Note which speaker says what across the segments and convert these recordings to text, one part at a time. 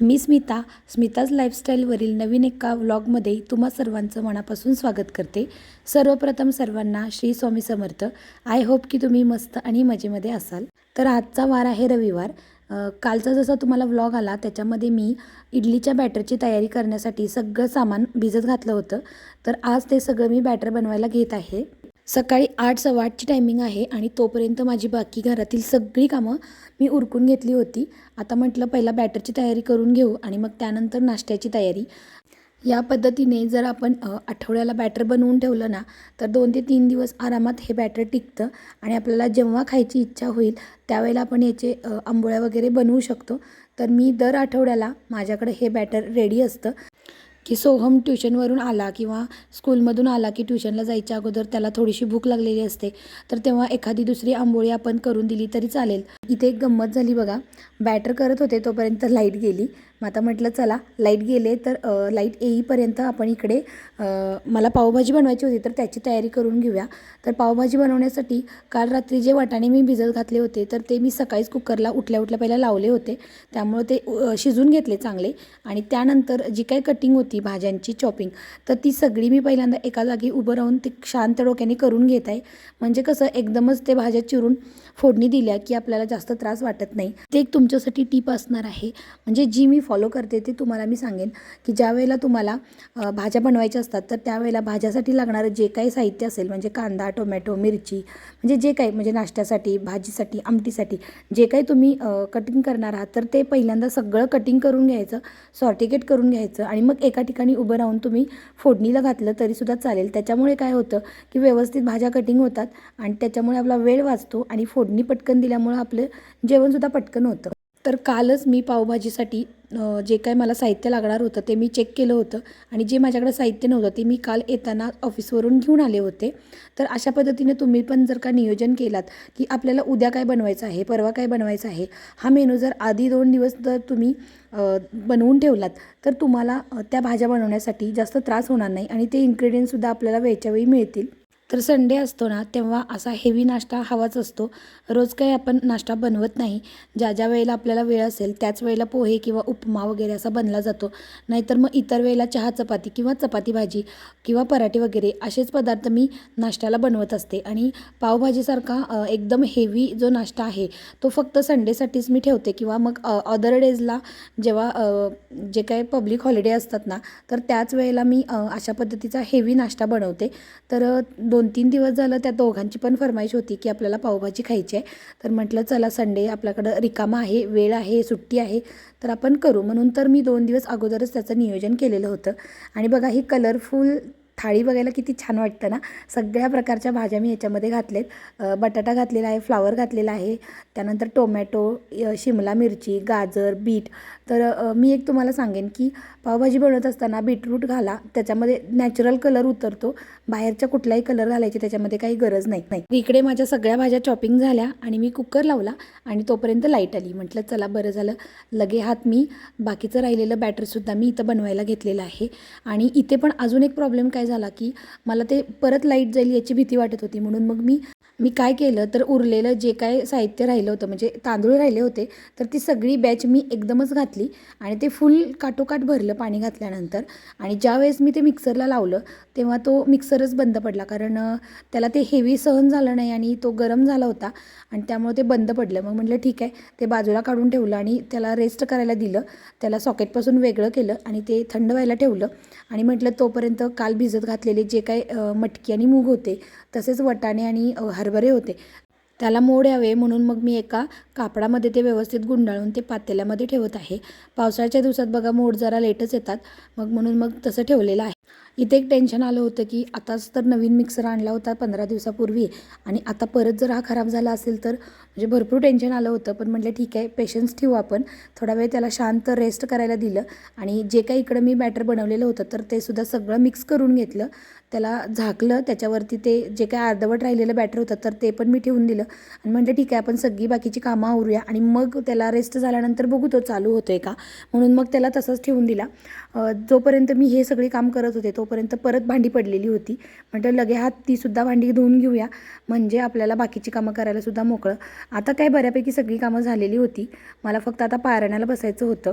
Speaker 1: मी स्मिता स्मिताज लाईफस्टाईलवरील नवीन एका व्लॉगमध्ये तुम्हा सर्वांचं मनापासून स्वागत करते. सर्वप्रथम सर्वांना श्री स्वामी समर्थ. आय होप की तुम्ही मस्त आणि मजेमध्ये असाल. तर आजचा वार आहे रविवार. कालचा जसा तुम्हाला व्लॉग आला त्याच्यामध्ये मी इडलीच्या बॅटरची तयारी करण्यासाठी सगळं सामान भिजत घातलं होतं. तर आज ते सगळं मी बॅटर बनवायला घेत आहे. सकाळी आठ सव्वा आठची टायमिंग आहे आणि तोपर्यंत माझी बाकी घरातील सगळी कामं मी उरकून घेतली होती. आता म्हटलं पहिला बॅटरची तयारी करून घेऊ आणि मग त्यानंतर नाश्त्याची तयारी. या पद्धतीने जर आपण आठवड्याला बॅटर बनवून ठेवलं ना तर दोन ते तीन दिवस आरामात हे बॅटर टिकतं आणि आपल्याला जेव्हा खायची इच्छा होईल त्यावेळेला आपण याचे आंबोळ्या वगैरे बनवू शकतो. तर मी दर आठवड्याला माझ्याकडे हे बॅटर रेडी असतं. की सोहम ट्युशनवरून आला किंवा स्कूलमधून आला की ट्युशनला जायच्या अगोदर त्याला थोडीशी भूक लागलेली असते. तर तेव्हा एखादी दुसरी आंबोळी आपण करून दिली तरी चालेल. इथे एक गंमत झाली बघा. बॅटर करत होते तोपर्यंत लाइट गेली. मग आता म्हटलं चला लाइट गेले तर लाइट येईपर्यंत आपण इकडे मला पावभाजी बनवायची होती तर त्याची तयारी करून घेऊया. तर पावभाजी बनवण्यासाठी काल रात्री जे वाटाणे मी भिजत घातले होते तर ते मी सकाळीच कुकरला उठल्या उठल्या पहिला लावले होते. त्यामुळे ते शिजून घेतले चांगले. आणि त्यानंतर जी काही कटिंग होती भाज्यांची चॉपिंग तर ती सगळी मी पहिल्यांदा एका जागी उभं राहून ती शांत डोक्याने करून घेत आहे. म्हणजे कसं एकदमच ते भाज्या चिरून फोडणी दिल्या की आपल्याला जास्त त्रास वाटत नाही. ते एक तुमच्यासाठी टीप असणार आहे. म्हणजे जी मी फॉलो करते ते तुम्हाला मी सांगेन की ज्या वेळेला तुम्हाला भाज्या बनवायच्या असतात तर त्यावेळेला भाज्यासाठी लागणारं जे काही साहित्य असेल म्हणजे कांदा टोमॅटो मिरची म्हणजे जे काही म्हणजे नाश्त्यासाठी भाजीसाठी आमटीसाठी जे काही तुम्ही कटिंग करणार आहात तर ते पहिल्यांदा सगळं कटिंग करून घ्यायचं सॉर्टिकेट करून घ्यायचं आणि मग एका ठिकाणी उभं राहून तुम्ही फोडणीला घातलं तरीसुद्धा चालेल. त्याच्यामुळे काय होतं की व्यवस्थित भाज्या कटिंग होतात आणि त्याच्यामुळे आपला वेळ वाचतो आणि फोडणी पटकन दिल्यामुळं आपलं जेवणसुद्धा पटकन होतं. तर कालच मी पावभाजीसाठी जे काय मला साहित्य लागणार होतं ते मी चेक केलं होतं आणि जे माझ्याकडे साहित्य नव्हतं ते मी काल येताना ऑफिसवरून घेऊन आले होते. तर अशा पद्धतीने तुम्ही पण जर का नियोजन केलात की आपल्याला उद्या काय बनवायचं आहे परवा काय बनवायचं आहे हा मेनू जर आधी दोन दिवस जर तुम्ही बनवून ठेवलात तर तुम्हाला त्या भाज्या बनवण्यासाठी जास्त त्रास होणार नाही आणि ते इन्ग्रेडियंटसुद्धा आपल्याला वेळच्या वेळी मिळतील. तर संडे असतो ना तेव्हा असा हेवी नाश्ता हवाच असतो. रोज काही आपण नाश्ता बनवत नाही. ज्या ज्या वेळेला आपल्याला वेळ असेल त्याच वेळेला पोहे किंवा उपमा वगैरे असा बनला जातो. नाहीतर मग इतर वेळेला चहा चपाती किंवा चपाती भाजी किंवा पराठे वगैरे असेच पदार्थ मी नाश्त्याला बनवत असते. आणि पावभाजीसारखा एकदम हेवी जो नाश्ता आहे तो फक्त संडेसाठीच मी ठेवते. किंवा मग अदर डेजला जेव्हा जे काही पब्लिक हॉलिडे असतात ना तर त्याच वेळेला मी अशा पद्धतीचा हेवी नाश्ता बनवते. तर दोन दोन तीन दिवस झालं त्या दोघांची पण फरमाईश होती की आपल्याला पावभाजी खायची आहे. तर म्हटलं चला संडे आपल्याकडं रिकामा आहे वेळ आहे सुट्टी आहे तर आपण करू. म्हणून तर मी दोन दिवस अगोदरच त्याचं नियोजन केलेलं होतं. आणि बघा ही कलरफुल थाळी बघायला किती छान वाटतं ना? सगळ्या प्रकारच्या भाज्या मी याच्यामध्ये घातलेत. बटाटा घातलेला आहे फ्लावर घातलेला आहे. त्यानंतर टोमॅटो शिमला मिरची गाजर बीट तर मी एक तुम्हाला सांगेन की पावभाजी बनवत असताना बीटरूट घाला त्याच्यामध्ये नॅचरल कलर उतरतो. बाहेरच्या कुठलाही कलर घालायची त्याच्यामध्ये काही गरज नाही. नाही. इकडे माझ्या सगळ्या भाज्या चॉपिंग झाल्या आणि मी कुकर लावला आणि तोपर्यंत लाइट आली. म्हटलं चला बरं झालं. लगे हात मी बाकीचं राहिलेलं बॅटरसुद्धा मी इथं बनवायला घेतलेलं आहे. आणि इथे पण अजून एक प्रॉब्लेम काय झाला की मला ते परत लाइट जाईल याची भीती वाटत होती. म्हणून मग मी मी काय केलं तर उरलेलं जे काय साहित्य राहिलं होतं म्हणजे तांदूळ राहिले होते तर ती सगळी बॅच मी एकदमच घातली. आणि ते फुल काटोकाट भरलं पाणी घातल्यानंतर. आणि ज्यावेळेस मी ते मिक्सरला लावलं तेव्हा तो मिक्सरच बंद पडला. कारण त्याला ते हेवी सहन झालं नाही आणि तो गरम झाला होता. आणि त्यामुळे ते बंद पडलं. मग म्हटलं ठीक आहे. ते बाजूला काढून ठेवलं आणि त्याला रेस्ट करायला दिलं. त्याला सॉकेटपासून वेगळं केलं आणि ते थंड व्हायला ठेवलं. आणि म्हटलं तोपर्यंत काल भिजत घातलेले जे काय मटकी आणि मूग होते तसेच वटाणे आणि हरभरे होते त्याला मोड यावे म्हणून मग मी एका कापडामध्ये ते व्यवस्थित गुंडाळून ते पातेल्यामध्ये ठेवत आहे. पावसाळ्याच्या दिवसात बघा मोड जरा लेटच येतात. मग म्हणून मग तसं ठेवलेलं आहे. इथे एक टेन्शन आलं होतं की आताच तर नवीन मिक्सर आणला होता पंधरा दिवसापूर्वी आणि आता परत जर हा खराब झाला असेल तर म्हणजे भरपूर टेन्शन आलं होतं. पण म्हटलं ठीक आहे पेशन्स ठेवू आपण. थोडा वेळ त्याला शांत रेस्ट करायला दिलं आणि जे काही इकडं मी बॅटर बनवलेलं होतं तर ते सुद्धा सगळं मिक्स करून घेतलं. त्याला झाकलं त्याच्यावरती ते जे काय अर्धवट राहिलेलं बॅटर होतं तर ते पण मी ठेवून दिलं. आणि म्हटलं ठीक आहे आपण सगळी बाकीची कामं आवरूया आणि मग त्याला रेस्ट झाल्यानंतर बघू तो चालू होतो आहे का? म्हणून मग त्याला तसंच ठेवून दिला. जोपर्यंत मी हे सगळी काम करत होते तोपर्यंत परत भांडी पडलेली होती. म्हटलं लगे हात तीसुद्धा भांडी धुवून घेऊया. म्हणजे आपल्याला बाकीची कामं करायला सुद्धा मोकळं. आता काय बऱ्यापैकी सगळी कामं झालेली होती. मला फक्त आता पारण्याला बसायचं होतं.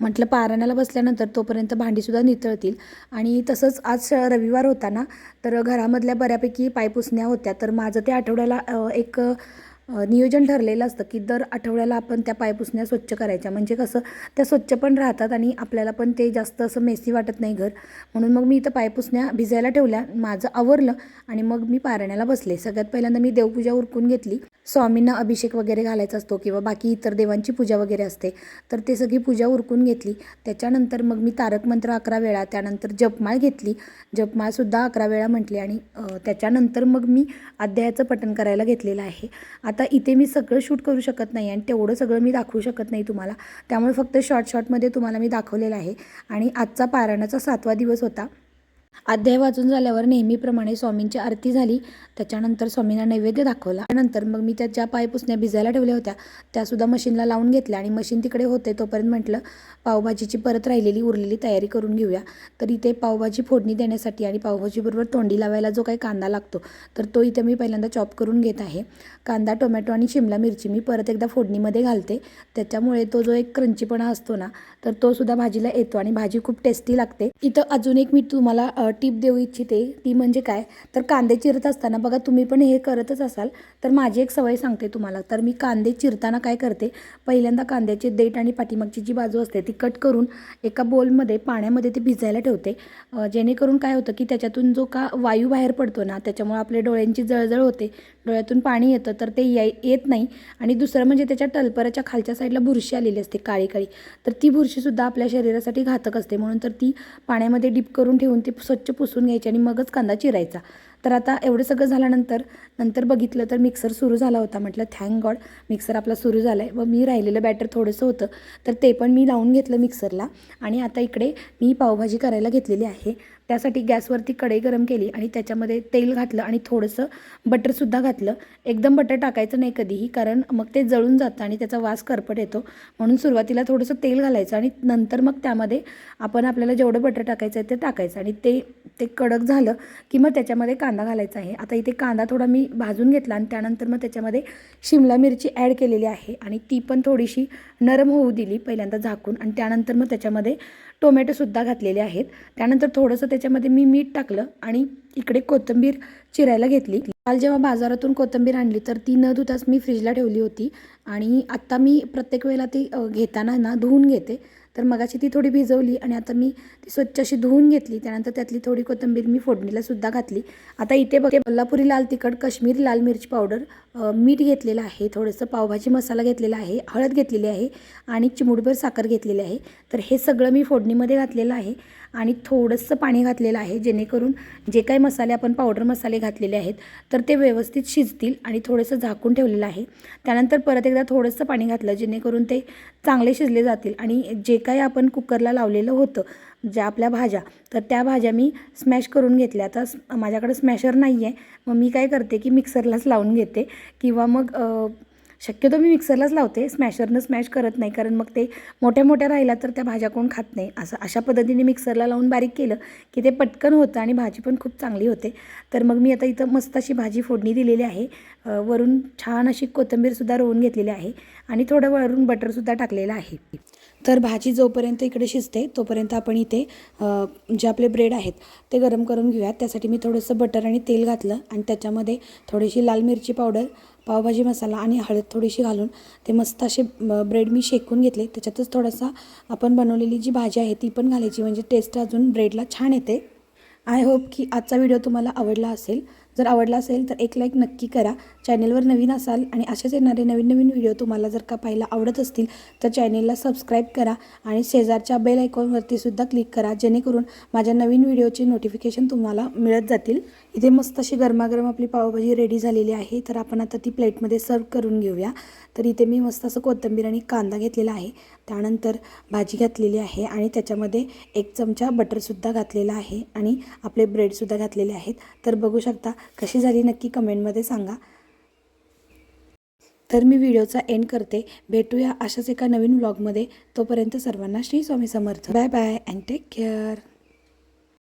Speaker 1: म्हटलं पारण्याला बसल्यानंतर तोपर्यंत भांडीसुद्धा नितळतील. आणि तसंच आज श- रविवार होता ना तर घरामधल्या बऱ्यापैकी पायपुसण्या होत्या. तर माझं ते आठवड्याला एक नियोजन ठरलेलं असतं की दर आठवड्याला आपण त्या पायपुसण्या स्वच्छ करायच्या. म्हणजे कसं त्या स्वच्छ पण राहतात आणि आपल्याला पण ते जास्त असं मेसी वाटत नाही घर. म्हणून मग मी इथं पायपुसण्या भिजायला ठेवल्या. माझं आवरलं आणि मग मी पारण्याला बसले. सगळ्यात पहिल्यांदा मी देवपूजा उरकून घेतली. स्वामींना अभिषेक वगैरे घालायचा असतो किंवा बाकी इतर देवांची पूजा वगैरे असते. तर ते सगळी पूजा उरकून घेतली. त्याच्यानंतर मग मी तारक मंत्र अकरा वेळा त्यानंतर जपमाळ घेतली. जपमाळसुद्धा अकरा वेळा म्हटली आणि त्याच्यानंतर मग मी अध्यायाचं पठण करायला घेतलेलं आहे. आता आता इथे मी सगळं शूट करू शकत नाही आणि तेवढं सगळं मी दाखवू शकत नाही तुम्हाला. त्यामुळे फक्त शॉर्ट शॉर्टमध्ये तुम्हाला मी दाखवलेलं आहे. आणि आजचा पारायणाचा सातवा दिवस होता. अध्याय वाचून झाल्यावर नेहमीप्रमाणे स्वामींची आरती झाली. त्याच्यानंतर स्वामींना नैवेद्य दाखवला. त्यानंतर मग मी त्या ज्या पायपुसण्या भिजायला ठेवल्या होत्या. त्यासुद्धा मशीनला लावून घेतल्या आणि मशीन तिकडे होते तोपर्यंत म्हटलं पावभाजीची परत राहिलेली उरलेली तयारी करून घेऊया. तर इथे पावभाजी फोडणी देण्यासाठी आणि पावभाजीबरोबर तोंडी लावायला जो काही कांदा लागतो तर तो इथे मी पहिल्यांदा चॉप करून घेत आहे. कांदा टोमॅटो आणि शिमला मिरची मी परत एकदा फोडणीमध्ये घालते. त्याच्यामुळे तो जो एक क्रंचीपणा असतो ना तर तो सुद्धा भाजीला येतो आणि भाजी खूप टेस्टी लागते. इथं अजून एक मी तुम्हाला टीप देऊ इच्छिते. ती म्हणजे काय? तर कांदे चिरत असताना बघा तुम्ही पण हे करतच असाल. तर माझी एक सवय सांगते तुम्हाला. तर मी कांदे चिरताना काय करते? पहिल्यांदा कांद्याचे देठ आणि पाठीमागची जी बाजू असते ती कट करून एका बोलमध्ये पाण्यामध्ये ते भिजायला ठेवते. जेणेकरून काय होतं की त्याच्यातून जो का वायू बाहेर पडतो ना त्याच्यामुळे आपल्या डोळ्यांची जळजळ होते. डोळ्यातून पाणी येतं तर ते येत नाही. आणि दुसरं म्हणजे त्याच्या टलपराच्या खालच्या साईडला बुरशी आलेली असते काळी काळी तर ती बुरशीसुद्धा आपल्या शरीरासाठी घातक असते. म्हणून तर ती पाण्यामध्ये डिप करून ठेवून ती स्वच्छ पुसून घ्यायची आणि मगच कांदा चिरायचा. तर आता एवढं सगळं झाल्यानंतर नंतर बघितलं तर मिक्सर सुरू झाला होता. म्हटलं थँक गॉड मिक्सर आपला सुरू झाला आहे व मी राहिलेलं बॅटर थोडंसं होतं. तर ते पण मी लावून घेतलं मिक्सरला आणि आता इकडे मी पावभाजी करायला घेतलेली आहे. त्यासाठी गॅसवरती कढई गरम केली आणि त्याच्यामध्ये तेल घातलं आणि थोडंसं बटरसुद्धा घातलं. एकदम बटर टाकायचं नाही कधीही कारण मग ते जळून जातं आणि त्याचा वास करपट येतो. म्हणून सुरुवातीला थोडंसं तेल घालायचं आणि नंतर मग त्यामध्ये आपण आपल्याला जेवढं बटर टाकायचं आहे ते टाकायचं. आणि ते ते कडक झालं की मग त्याच्यामध्ये का कांदा घालायचा आहे. आता इथे कांदा थोडा मी भाजून घेतला आणि त्यानंतर मग त्याच्यामध्ये शिमला मिरची ॲड केलेली आहे आणि ती पण थोडीशी नरम होऊ दिली पहिल्यांदा झाकून आणि त्यानंतर मग त्याच्यामध्ये टोमॅटोसुद्धा घातलेले आहेत. त्यानंतर थोडंसं त्याच्यामध्ये मी मीठ टाकलं आणि इकडे कोथिंबीर चिरायला घेतली. काल जेव्हा बाजारातून कोथिंबीर आणली तर ती न धुताच मी फ्रीजला ठेवली होती आणि आत्ता मी प्रत्येक वेळेला ती घेताना ना धुवून घेते. तर मगाशी ती थोडी भिजवली आणि आता मी ती स्वच्छ अशी धुवून घेतली. त्यानंतर त्यातली थोडी कोथिंबीर मी फोडणीला सुद्धा घातली. आता इथे बघते कोल्हापुरी लाल तिखट काश्मीरी लाल मिरची पावडर मीठ घेतलेलं आहे थोडंसं पावभाजी मसाला घेतलेला आहे हळद घेतलेली आहे आणि चिमुडभर साखर घेतलेली आहे. तर हे सगळं मी फोडणीमध्ये घातलेलं आहे आणि थोडंसं पाणी घातलेलं आहे जेणेकरून जे काही मसाले आपण पावडर मसाले घातलेले आहेत तर ते व्यवस्थित शिजतील आणि थोडंसं झाकून ठेवलेलं आहे. त्यानंतर परत एकदा थोडंसं पाणी घातलं जेणेकरून ते चांगले शिजले जातील आणि जे काही आपण कुकरला लावलेलं होतं ज्या आपल्या भाज्या तर त्या भाज्या मी स्मॅश करून घेतल्या. आता माझ्याकडं माझ्याकडे स्मॅशर नाही आहे मग मी काय करते की मिक्सरलाच लावून घेते. किंवा मग शक्यतो मी मिक्सरलाच लावते. स्मॅशरनं स्मॅश करत नाही कारण मग ते मोठ्या मोठ्या राहिल्या तर त्या भाज्या कोण खात नाही. असं अशा पद्धतीने मिक्सरला लावून बारीक केलं की ते पटकन होतं आणि भाजी पण खूप चांगली होते. तर मग मी आता इथं मस्त अशी भाजी फोडणी दिलेली आहे. वरून छान अशी कोथिंबीरसुद्धा रोवून घेतलेली आहे आणि थोडं वरून बटरसुद्धा टाकलेलं आहे. तर भाजी जोपर्यंत इकडे शिजते तोपर्यंत आपण इथे जे आपले ब्रेड आहेत ते गरम करून घेऊयात. त्यासाठी मी थोडंसं बटर आणि तेल घातलं आणि त्याच्यामध्ये थोडीशी लाल मिरची पावडर पावभाजी मसाला आणि हळद थोडीशी घालून ते मस्त असे ब्रेड मी शेकून घेतले. त्याच्यातच थोडासा आपण बनवलेली जी भाजी आहे ती पण घालायची. म्हणजे टेस्ट अजून ब्रेडला छान येते. आय होप की आजचा व्हिडिओ तुम्हाला आवडला असेल. जर आवडला असेल तर एक लाईक नक्की करा. चॅनेलवर नवीन असाल आणि असेच येणारे नवीन नवीन व्हिडिओ तुम्हाला जर का पाहायला आवडत असतील तर चॅनेलला सबस्क्राईब करा आणि शेजारच्या बेल आयकॉनवरती सुद्धा क्लिक करा. जेणेकरून माझ्या नवीन व्हिडिओचे नोटिफिकेशन तुम्हाला मिळत जातील. इथे मस्त अशी गरमागरम आपली पावभाजी रेडी झालेली आहे. तर आपण आता ती प्लेटमध्ये सर्व करून घेऊया. तर इथे मी मस्त असं कोथिंबीर आणि कांदा घेतलेला आहे. त्यानंतर भाजी घातलेली आहे आणि त्याच्यामध्ये एक चमचा बटरसुद्धा घातलेला आहे आणि आपले ब्रेडसुद्धा घातलेले आहेत. तर बघू शकता कशी झाली नक्की कमेंटमध्ये सांगा. तर मी व्हिडिओचा एंड करते. भेटूया अशाच एका नवीन व्लॉगमध्ये तोपर्यंत सर्वांना Shri Swami Samarth. Bye bye and take care